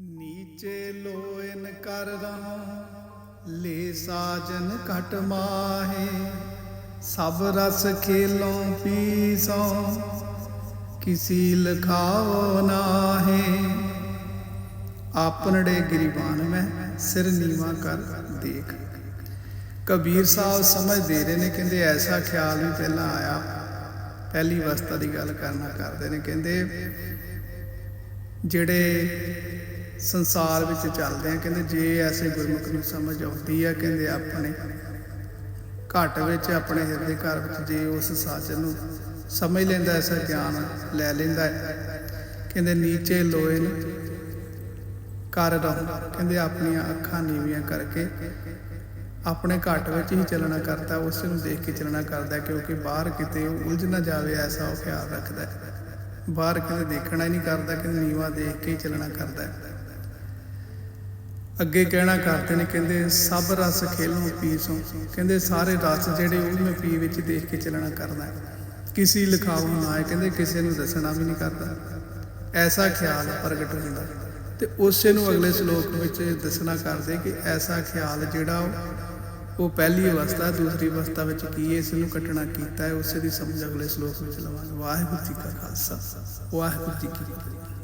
ਨੀਚੇ ਲੋਇਨ ਕਰ ਰਹਾ ਲੈ ਸਾਜਨ ਘਟ ਮਾਹੇ, ਸਭ ਰਸ ਖੇਲੋਂ ਪੀਸੋ, ਕਿਸੀ ਲਖਾਓ ਨਾਹੇ। ਆਪਨੜੇ ਗਰੀਬਾਨ ਮੈਂ ਸਿਰ ਨੀਵਾ ਕਰ ਦੇਖ। ਕਬੀਰ ਸਾਹਿਬ ਸਮਝ ਦੇ ਰਹੇ ਨੇ, ਕਹਿੰਦੇ ਐਸਾ ਖਿਆਲ ਵੀ ਪਹਿਲਾਂ ਆਇਆ। ਪਹਿਲੀ ਵਸਤਾ ਦੀ ਗੱਲ ਕਰਨਾ ਕਰਦੇ ਨੇ, ਕਹਿੰਦੇ ਜਿਹੜੇ ਸੰਸਾਰ ਵਿੱਚ ਚੱਲਦੇ ਆ। ਕਹਿੰਦੇ ਜੇ ਐਸੇ ਗੁਰਮੁਖ ਨੂੰ ਸਮਝ ਆਉਂਦੀ ਆ, ਕਹਿੰਦੇ ਆਪਣੇ ਘਟ ਵਿੱਚ, ਆਪਣੇ ਹਿਰਦੇ ਘਰ ਵਿੱਚ ਜੇ ਉਸ ਸਾਜਨ ਨੂੰ ਸਮਝ ਲੈਂਦਾ, ਐਸਾ ਗਿਆਨ ਲੈ ਲੈਂਦਾ ਹੈ। ਕਹਿੰਦੇ ਨੀਚੇ ਲੋਏ ਨੂੰ ਕਰ ਰਹੋ। ਕਹਿੰਦੇ ਆਪਣੀਆਂ ਅੱਖਾਂ ਨੀਵੀਆਂ ਕਰਕੇ ਆਪਣੇ ਘਟ ਵਿੱਚ ਹੀ ਚੱਲਣਾ ਕਰਦਾ, ਉਸ ਨੂੰ ਦੇਖ ਕੇ ਚੱਲਣਾ ਕਰਦਾ, ਕਿਉਂਕਿ ਬਾਹਰ ਕਿਤੇ ਉਹ ਉਲਝ ਨਾ ਜਾਵੇ, ਐਸਾ ਉਹ ਖਿਆਲ ਰੱਖਦਾ ਬਾਹਰ ਕਿਤੇ ਦੇਖਣਾ ਹੀ ਨਹੀਂ ਕਰਦਾ ਕਿ ਨੀਵਾ ਦੇਖ ਕੇ ਹੀ ਚੱਲਣਾ ਕਰਦਾ ਹੈ। ਅੱਗੇ ਕਹਿਣਾ ਕਰਦੇ ਨੇ, ਕਹਿੰਦੇ ਸਭ ਰਸ ਖੇਲੋਂ ਪੀਸੋਂ। ਕਹਿੰਦੇ ਸਾਰੇ ਰਸ ਜਿਹੜੇ ਉਹ ਮੈਂ ਪੀ ਵਿੱਚ ਦੇਖ ਕੇ ਚੱਲਣਾ ਕਰਦਾ। ਕਿਸੇ ਲਿਖਾਉ ਨਾ ਹੈ ਕਹਿੰਦੇ ਕਿਸੇ ਨੂੰ ਦੱਸਣਾ ਵੀ ਨਹੀਂ ਕਰਦਾ। ਐਸਾ ਖਿਆਲ ਪ੍ਰਗਟ ਹੁੰਦਾ। ਤੇ ਉਸੇ ਨੂੰ ਅਗਲੇ ਸ਼ਲੋਕ ਵਿੱਚ ਦੱਸਣਾ ਕਰਦੇ ਕਿ ਐਸਾ ਖਿਆਲ ਜਿਹੜਾ ਉਹ- ਉਹ ਪਹਿਲੀ ਅਵਸਥਾ, ਦੂਸਰੀ ਅਵਸਥਾ ਵਿੱਚ ਕੀ ਹੈ, ਇਸ ਨੂੰ ਕੱਟਣਾ ਕੀਤਾ ਹੈ, ਉਸੇ ਦੀ ਸਮਝ ਅਗਲੇ ਸ਼ਲੋਕ ਵਿੱਚ ਲਵਾਂਗੇ। ਵਾਹਿਗੁਰੂ ਜੀ ਕਾ ਖਾਲਸਾ, ਵਾਹਿਗੁਰੂ ਜੀ ਕੀ ਫਤਿਹ।